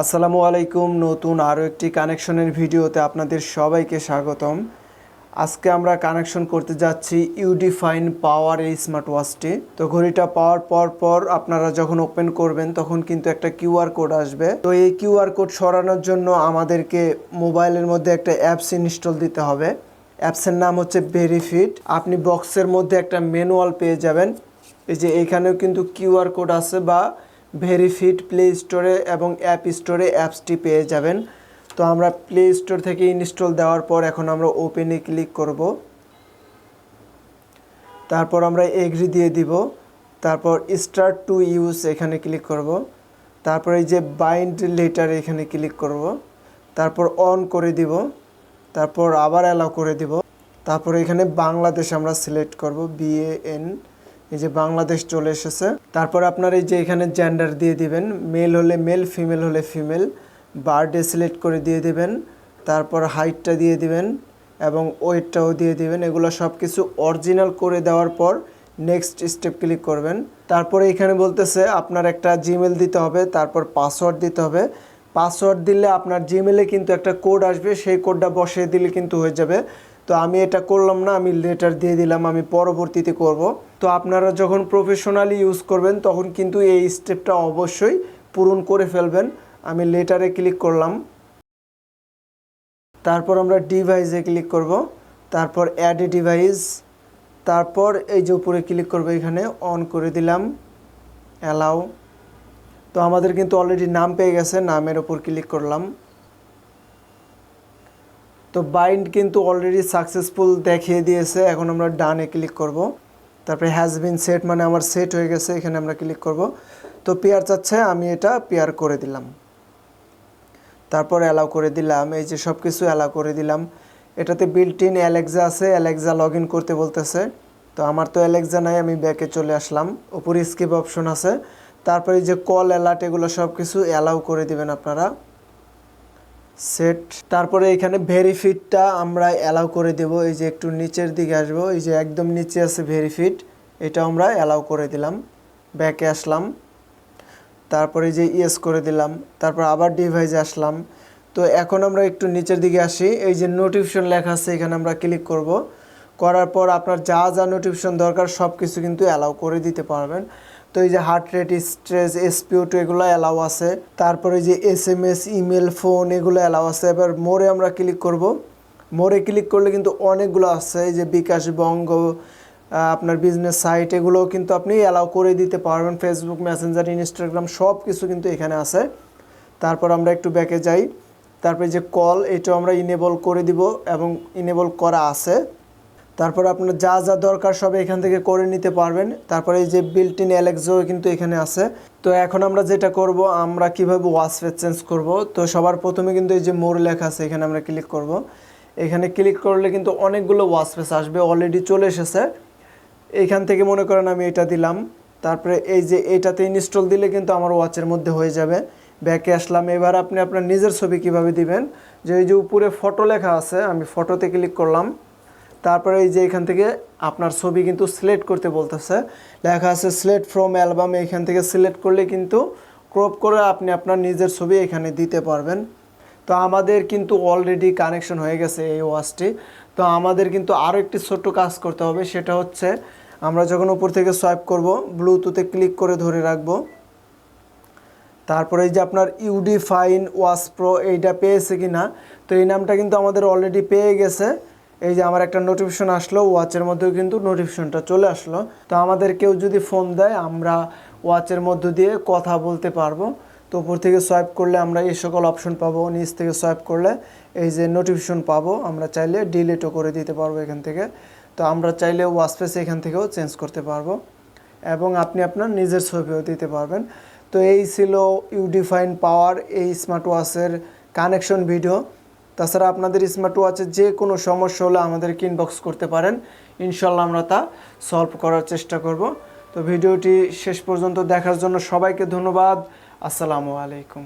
আসসালামু আলাইকুম। নতুন আরও একটি কানেকশনের ভিডিওতে আপনাদের সবাইকে স্বাগতম। আজকে আমরা কানেকশন করতে যাচ্ছি ইউডিফাইন পাওয়ার এই স্মার্ট ওয়াচটি তো ঘড়িটা পাওয়ার পর পর আপনারা যখন ওপেন করবেন, তখন কিন্তু একটা কিউআর কোড আসবে। তো এই কিউআর কোড সরানোর জন্য আমাদেরকে মোবাইলের মধ্যে একটা অ্যাপস ইনস্টল দিতে হবে। অ্যাপসের নাম হচ্ছে ভেরিফিট। আপনি বক্সের মধ্যে একটা ম্যানুয়াল পেয়ে যাবেন। এই যে এখানেও কিন্তু কিউআর কোড আছে বা ভেরিফিট প্লে স্টোরে এবং অ্যাপ স্টোরে অ্যাপসটি পেয়ে যাবেন। তো আমরা প্লে স্টোর থেকে ইনস্টল দেওয়ার পর এখন আমরা ওপেনে ক্লিক করব। তারপর আমরা এগ্রি দিয়ে দিব। তারপর স্টার্ট টু ইউজ এখানে ক্লিক করব। তারপর এই যে বাইন্ড লেটার এখানে ক্লিক করব। তারপর অন করে দিব। তারপর আবার অ্যালাউ করে দিব। তারপর এখানে বাংলাদেশ আমরা সিলেক্ট করব বিএএন এই যে বাংলাদেশ চলে এসেছে। তারপর আপনার এই যে এখানে জেন্ডার দিয়ে দিবেন মেল হলে মেল ফিমেল হলে ফিমেল বার্থডে সিলেক্ট করে দিয়ে দিবেন, তারপর হাইটটা দিয়ে দিবেন এবং ওয়েটটাও দিয়ে দিবেন। এগুলো সব কিছু অরিজিনাল করে দেওয়ার পর নেক্সট স্টেপ ক্লিক করবেন। তারপরে এখানে বলতেছে আপনার একটা জিমেল দিতে হবে, তারপর পাসওয়ার্ড দিতে হবে। পাসওয়ার্ড দিলে আপনার জিমেলে কিন্তু একটা কোড আসবে, সেই কোডটা বসিয়ে দিলে কিন্তু হয়ে যাবে। তো আমি এটা করলাম না, আমি লেটার দিয়ে দিলাম, আমি পরবর্তীতে করব। তো আপনারা যখন প্রফেশনালি ইউজ করবেন, তখন কিন্তু এই স্টেপটা অবশ্যই পূরণ করে ফেলবেন। আমি লেটারে ক্লিক করলাম। তারপর আমরা ডিভাইসে ক্লিক করব। তারপর অ্যাড ডিভাইস তারপর এই যে উপরে ক্লিক করব, এখানে অন করে দিলাম। অ্যালাউ তো আমাদের কিন্তু অলরেডি নাম পেয়ে গেছে, নামের ওপর ক্লিক করলাম। তো বাইন্ড কিন্তু অলরেডি সাকসেসফুল দেখিয়ে দিয়েছে, এখন আমরা ডানে ক্লিক করব। তারপরে হ্যাজ বিন সেট মানে আমার সেট হয়ে গেছে, এখানে আমরা ক্লিক করব। তো পেয়ার চাচ্ছে, আমি এটা পেয়ার করে দিলাম। তারপর অ্যালাউ করে দিলাম, এই যে সব কিছু অ্যালাউ করে দিলাম। এটাতে বিল্ট ইন অ্যালেক্সা আছে অ্যালেক্সা লগ করতে বলতেছে। তো আমার তো অ্যালেক্সা নাই, আমি ব্যাকে চলে আসলাম। উপরে স্কিপ অপশন আছে। তারপরে যে কল, অ্যালার্ট এগুলো সব কিছু অ্যালাউ করে দিবেন আপনারা। সেট। তারপরে এখানে ভেরিফিটটা আমরা অ্যালাউ করে দেব। এই যে একটু নিচের দিকে আসব। এই যে একদম নিচে আছে ভেরিফিট এটা আমরা অ্যালাউ করে দিলাম। ব্যাকে আসলাম। তারপরে যে ইয়েস করে দিলাম। তারপর আবার ডিভাইসে আসলাম। তো এখন আমরা একটু নিচের দিকে আসি। এই যে নোটিফিকেশন লেখা আছে, এখানে আমরা ক্লিক করব। করার পর আপনার যা যা নোটিফিকেশন দরকার সব কিছু কিন্তু অ্যালাউ করে দিতে পারবেন। তো এই যে হার্ট রেট স্ট্রেস এসপিওটু এগুলো অ্যালাউ আছে। তারপরে যে S M S email phone এগুলো অ্যালাউ আছে। এবার মোরে আমরা ক্লিক করব। মোরে ক্লিক করলে কিন্তু অনেকগুলো আছে। এই যে বিকাশ, বঙ্গ আপনার বিজনেস সাইট এগুলোও কিন্তু আপনি অ্যালাউ করে দিতে পারবেন। ফেসবুক মেসেঞ্জার ইনস্টাগ্রাম সব কিছু কিন্তু এখানে আছে। তারপর আমরা একটু ব্যাকে যাই। তারপরে যে কল এটাও আমরা ইনেবল করে দিব এবং ইনেবল করা আছে। তারপর আপনার যা যা দরকার সব এখান থেকে করে নিতে পারবেন। তারপরে এই যে বিল্ট ইন অ্যালেক্সো কিন্তু এখানে আছে। তো এখন আমরা যেটা করব, আমরা কীভাবে ওয়াসফেস চেঞ্জ করব? তো সবার প্রথমে কিন্তু এই যে মোর লেখা আছে, এখানে আমরা ক্লিক করব। এখানে ক্লিক করলে কিন্তু অনেকগুলো ওয়াসফেস আসবে অলরেডি চলে এসেছে। এখান থেকে মনে করেন আমি এটা দিলাম। তারপরে এই যে এটাতে ইনস্টল দিলে কিন্তু আমার ওয়াচের মধ্যে হয়ে যাবে। ব্যাকে আসলাম, এবার আপনি আপনার নিজের ছবি কীভাবে দিবেন? যে এই যে উপরে ফটো লেখা আছে, আমি ফটোতে ক্লিক করলাম। তারপরে এই যে এখান থেকে আপনার ছবি কিন্তু সিলেক্ট করতে বলতেছে। লেখা আছে সিলেক্ট ফ্রম অ্যালবাম এখান থেকে সিলেক্ট করলে কিন্তু ক্রপ করে আপনি আপনার নিজের ছবি এখানে দিতে পারবেন। তো আমাদের কিন্তু অলরেডি কানেকশন হয়ে গেছে এই ওয়াচটি। তো আমাদের কিন্তু আরও একটি ছোট্ট কাজ করতে হবে, সেটা হচ্ছে আমরা যখন উপর থেকে সোয়াইপ করব ব্লুটুথে ক্লিক করে ধরে রাখব। তারপরে এই যে আপনার ইউডি ফাইন ওয়াশ প্রো এইটা পেয়েছে কি না তো এই নামটা কিন্তু আমাদের অলরেডি পেয়ে গেছে। এই যে আমার একটা নোটিফিকেশন আসলো ওয়াচের মধ্যেও কিন্তু নোটিফিকেশনটা চলে আসলো। তো আমাদের কেউ যদি ফোন দেয়, আমরা ওয়াচের মধ্য দিয়ে কথা বলতে পারব। তো উপর থেকে সোয়াইপ করলে আমরা এই সকল অপশন পাবো, নিচ থেকে সোয়াইপ করলে এই যে নোটিফিকেশন পাবো, আমরা চাইলে ডিলিটও করে দিতে পারব এখান থেকে। তো আমরা চাইলে ওয়াসপেস এখান থেকেও চেঞ্জ করতে পারব। এবং আপনি আপনার নিজের ছবিও দিতে পারবেন। তো এই ছিল ইউডিফাইন পাওয়ার এই স্মার্ট ওয়াচের কানেকশন ভিডিও তাছাড়া আপনাদের স্মার্ট ওয়াচে যে কোনো সমস্যা হলে আমাদেরকে ইনবক্স করতে পারেন। ইনশাল্লাহ আমরা তা সলভ করার চেষ্টা করব। তো ভিডিওটি শেষ পর্যন্ত দেখার জন্য সবাইকে ধন্যবাদ। আসসালামু আলাইকুম।